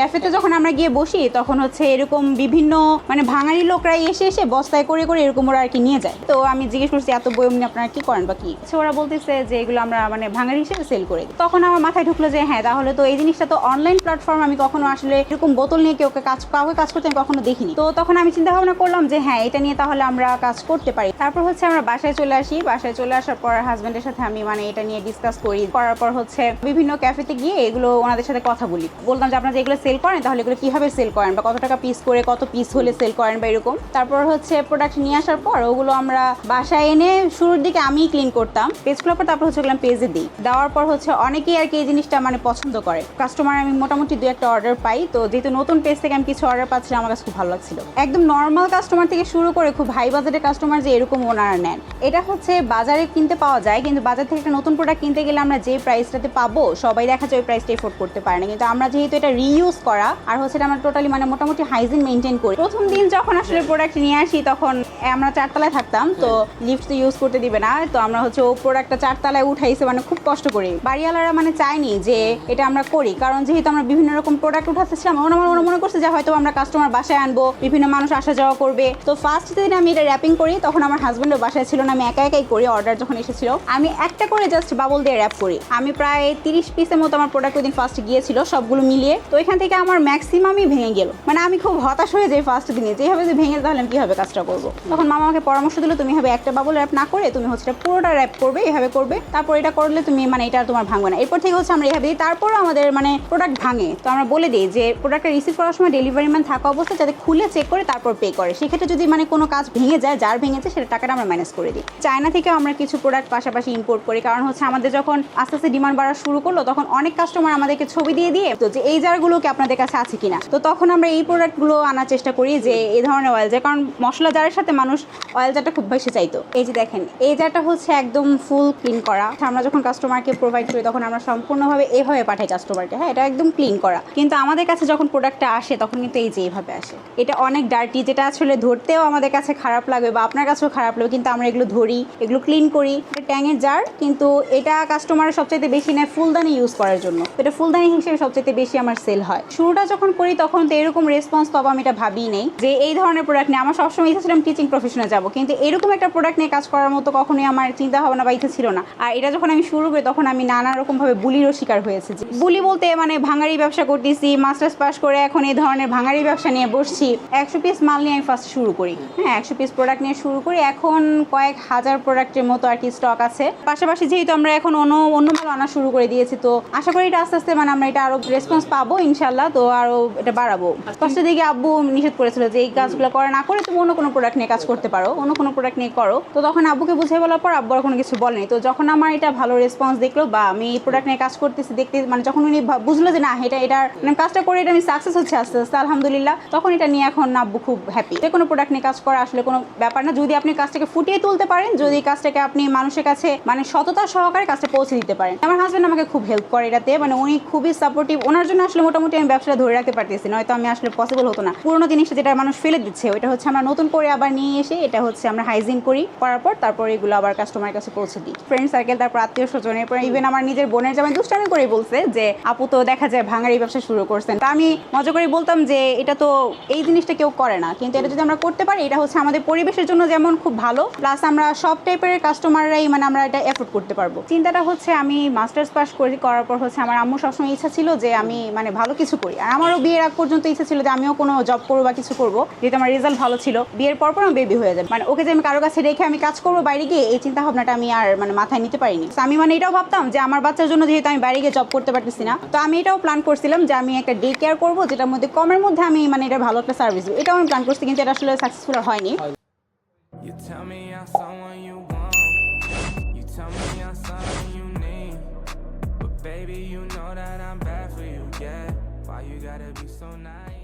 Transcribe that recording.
ক্যাফেতে যখন আমরা গিয়ে বসি, তখন হচ্ছে এরকম বিভিন্ন মানে ভাঙারি লোকরা এসে এসে বস্তায় করে করে এরকম ওরা আর কি নিয়ে যায়। তো আমি জিজ্ঞেস করছি, এত বই এমনি আপনারা কি করেন বা কি? ওরা বলতেছে যে, এগুলো আমরা মানে ভাঙারি হিসেবে সেল করে দিই। তখন আমার মাথায় ঢুকলো যে হ্যাঁ তাহলে তো এই জিনিসটা তো অনলাইন প্ল্যাটফর্ম আমি কখনো আসলে এরকম বোতল নিয়ে কেউ কাজ, কাউকে কাজ করতে আমি কখনো দেখিনি। তো তখন আমি চিন্তা ভাবনা করলাম যে হ্যাঁ এটা নিয়ে তাহলে আমরা কাজ করতে পারি। তারপর হচ্ছে আমরা বাসায় চলে আসি। বাসায় চলে আসার পর হাজব্যান্ডের সাথে আমি মানে এটা নিয়ে ডিসকাস করি। করার পর হচ্ছে বিভিন্ন ক্যাফেতে গিয়ে এগুলো ওনাদের সাথে কথা বলি। বলতাম যে, আপনারা যে এগুলো সেল করেন, তাহলে এগুলো কীভাবে সেল করেন? বা কত টাকা পিস করে কত পিস হলে সেল করেন বা এরকম? তারপর হচ্ছে প্রোডাক্ট নিয়ে আসার পর ওগুলো আমরা বাসায় এনে শুরুর দিকে আমিই ক্লিন করতাম। পেজ খোলার পর তারপর হচ্ছে ওগুলো পেজে দিই। দেওয়ার পর হচ্ছে অনেকেই আর কি এই জিনিসটা মানে পছন্দ করে। কাস্টমার আমি মোটামুটি দু একটা অর্ডার পাই। তো যেহেতু নতুন পেজ থেকে আমি কিছু অর্ডার পাচ্ছিলাম, আমার কাছে খুব ভালো লাগছিল। একদম নর্মাল কাস্টমার থেকে শুরু করে খুব হাই বাজেটের কাস্টমার যে এরকম ওনারা নেন। এটা হচ্ছে বাজারে কিনতে পাওয়া যায়, কিন্তু বাজার থেকে একটা নতুন প্রোডাক্ট কিনতে গেলে আমরা যে প্রাইসটাতে পাবো, সবাই দেখা যায় ওই প্রাইসটা এফোর্ড করতে পারে না। কিন্তু আমরা যেহেতু এটা রিইউজ করা আর হচ্ছে এটা আমরা টোটালি মানে মোটামুটি হাইজিন মেনটেন করি। প্রথম দিন যখন আসলে প্রোডাক্ট নিয়ে আসি তখন আমরা চারতলায় থাকতাম তো লিফট তো ইউজ করতে দিবে না তো আমরা হচ্ছে ও প্রোডাক্টটা চারতলায় উঠাইছে মানে খুব কষ্ট করি। বাড়িওয়ালারা মানে চায়নি যে এটা আমরা করি কারণ যেহেতু আমরা বিভিন্ন রকম প্রোডাক্ট উঠাতেছিলাম ওরা আমার ওরা মনে করছে যে হয়তো আমরা কাস্টমার বাসায় আনব বিভিন্ন মানুষ আসা যাওয়া করবে। তো ফার্স্ট দিন আমি এটা র্যাপিং করি তখন আমার হাজব্যান্ডও বাসায় ছিল না আমি একা একাই করি অর্ডার যখন এসেছিল। আমি একটা করে জাস্ট বাবল দিয়ে র্যাপ করি। আমি প্রায় তিরিশ পিসের মতো আমার প্রোডাক্ট ওই দিন ফার্স্ট গিয়েছিল সবগুলো মিলিয়ে। তো এখান থেকে আমার ম্যাক্সিমামই ভেঙে গেল। মানে আমি খুব হতাশ হয়ে যাই ফার্স্ট দিনে। যেভাবে যে ভেঙে তাহলে আমি কীভাবে কাজটা করব? তখন মামা আমাকে পরামর্শ দিল, তুমি হবে একটা বাবল র্যাপ না করে তুমি হচ্ছে পুরোটা র্যাপ করবে, এভাবে করবে। তারপর এটা করলে তুমি মানে এটা তোমার ভাঙবে না। এরপর থেকে হচ্ছে আমরা এভাবে দিই। তারপরও আমাদের মানে প্রোডাক্ট ভাঙে। তো আমরা বলে দিই যে প্রোডাক্টটা রিসিভ করার সময় ডেলিভারি ম্যান থাকা অবস্থায় যাতে খুলে চেক করে তারপর পে করে। সেক্ষেত্রে যদি মানে কোনো কাজ ভেঙে যায়, যার ভেঙেছে সেটা টাকাটা আমরা ম্যানেজ করে দিই। চায়না থেকেও আমরা কিছু প্রোডাক্ট পাশাপাশি ইম্পোর্ট করি। কারণ হচ্ছে আমাদের যখন আস্তে আস্তে ডিমান্ড বাড়া শুরু করল, তখন অনেক কাস্টমার আমাদেরকে ছবি দিয়ে দিয়ে তো যে, এই জারগুলো কি আপনাদের কাছে আছে কিনা। তো তখন আমরা এই প্রোডাক্টগুলো আনার চেষ্টা করি যে এই ধরনের অয়েল জার কারণ মশলা জারের সাথে মানুষ অয়েল জারটা খুব বেশি চাইতো। এই যে দেখেন, এই জারটা হচ্ছে একদম ফুল ক্লিন করা। আমরা যখন কাস্টমারকে প্রোভাইড করি, তখন আমরা সম্পূর্ণভাবে এভাবে পাঠাই কাস্টমারকে হ্যাঁ এটা একদম ক্লিন করা। কিন্তু আমাদের কাছে যখন প্রোডাক্টটা আসে, তখন কিন্তু এই যে এইভাবে আসে। এটা অনেক ডার্টি যেটা আসলে ধরতেও আমাদের কাছে খারাপ লাগবে বা আপনার কাছেও খারাপ লাগবে কিন্তু আমরা এগুলো ধরি, এগুলো ক্লিন করি। এটা ট্যাঙের জার কিন্তু এটা কাস্টমার সবচাইতে বেশি নেয় ফুলদানি ইউজ করার জন্য। এটা ফুলদানি হিসেবে সবচাইতে বেশি আমার সেল হয়। শুরুটা যখন করি তখন তো এরকম রেসপন্স পাবো আমি এটা ভাবিই নেই যে এই ধরনের প্রোডাক্ট নিয়ে আমার সবসময় ইচ্ছা ছিলাম টিচিং প্রফেশনে যাব। কিন্তু এরকম একটা প্রোডাক্ট নিয়ে কাজ করার মতো কখনোই আমার চিন্তা ভাবনা বা ইচ্ছা ছিল না। আর এটা যখন আমি শুরু করি তখন আমি নানা রকম ভাবে বুলিরও শিকার হয়েছে। বুলি বলতে মানে ভাঙারি ব্যবসা করতেছি মাস্টার্স পাস করে এখন এই ধরনের ভাঙারি ব্যবসা নিয়ে বসছি। একশো পিস মাল নিয়ে আমি ফার্স্ট শুরু করি। হ্যাঁ একশো পিস প্রোডাক্ট নিয়ে শুরু করি। এখন কয়েক হাজার প্রোডাক্টের মতো আর কি স্টক আছে। পাশাপাশি যেহেতু আমরা এখন অন্য অন্য মাল আনা শুরু করে দিয়েছি, তো আশা করি এটা আস্তে আস্তে মানে আমরা এটা আরও রেসপন্স পাবো ইনশাল্লাহ তো আরও এটা বাড়াবো। ফার্স্টের দিকে আব্বু নিষেধ করেছিল যে এই কাজগুলো করা না করে তুমি অন্য কোনো প্রোডাক্ট নিয়ে কাজ করতে পারো, অন্য কোনো প্রোডাক্ট নিয়ে করো। তো তখন আব্বুকে বুঝিয়ে বলার পর আব্বু আর কোনো কিছু বলেনি। তো যখন আমার এটা ভালো রেসপন্স দেখল বা আমি এই প্রোডাক্ট নিয়ে কাজ করতেছি, দেখতে মানে যখন উনি বুঝলো যে না, এটা, এটার মানে কাজটা করে এটা আমি সাকসেস হচ্ছে আস্তে আস্তে, আলহামদুলিল্লাহ, তখন এটা নিয়ে এখন আব্বু খুব হ্যাপি যে কোনো প্রোডাক্ট নিয়ে কাজ করা আসলে কোনো ব্যাপার না। যদি আপনি কাজটাকে ফুটিয়ে তুলতে পারেন, যদি কাজটাকে আপনি মানুষের কাছে মানে সততা সহকারে কাজটা পৌঁছে দিতে পারেন। আমার হাজব্যান্ড আমাকে খুব হেল্প করে এটাতে। মানে উনি খুবই সাপোর্টিভ ওনার জন্য আসলে মোটামুটি আমি ব্যবসাটা ধরে রাখতে পারতেছি নয়তো আমি আসলে পসিবল হতো না। পুরোনো জিনিসটা যেটা মানুষ ফেলে দিচ্ছে, ওইটা হচ্ছে আমরা নতুন করে আবার নিয়ে এসে এটা হচ্ছে আমরা হাইজিন করি, করার পর তারপর এগুলো আবার কাস্টমারের কাছে পৌঁছে দিই। ফ্রেন্ড সার্কেল তারপর আত্মীয় স্বজন এরপর ইভেন আমার নিজের বোনের জামাই দুষ্টামি করেই বলছে যে, আপু তো দেখা যায় ভাঙারি ব্যবসা শুরু করছেন। তা আমি মজা করে বলতাম যে, এটা তো এই জিনিসটা কেউ করে না, কিন্তু এটা যদি আমরা করতে পারি, এটা হচ্ছে আমাদের পরিবেশের জন্য যেমন খুব ভালো প্লাস আমরা সব টাইপের কাস্টমাররাই মানে আমরা এটা এফোর্ড করতে পারব। চিন্তাটা হচ্ছে আমি মাস্টার্স পাস করি, করার পর হচ্ছে আমার আম্মু সবসময় ইচ্ছা ছিল যে, আমি মানে ভালো কিছু করি। আর আমারও বিয়ের আগ পর্যন্ত ইচ্ছা ছিল যে আমিও কোনো জব করব বা কিছু করব। যেহেতু আমার রেজাল্ট ভালো ছিল বিয়ের পর পর আমার বেবি হয়ে যাবে। মানে ওকে যে আমি কারও কাছে রেখে আমি কাজ করব বাইরে গিয়ে এই চিন্তা ভাবনাটা আমি আর মানে মাথায় নিতে পারিনি। আমি মানে এটাও ভাবতাম যে আমার বাচ্চার জন্য যেহেতু আমি বাইরে গিয়ে জব করতে পারতেছি না তো আমি এটাও প্ল্যান করছিলাম যে আমি একটা ডে কেয়ার করব যেটার মধ্যে কমের মধ্যে আমি মানে এটা ভালো একটা সার্ভিস এটাও আমি প্ল্যান করছি কিন্তু এটা আসলে সাকসেসফুল হয়নি। Baby, you know Why you gotta be so nice?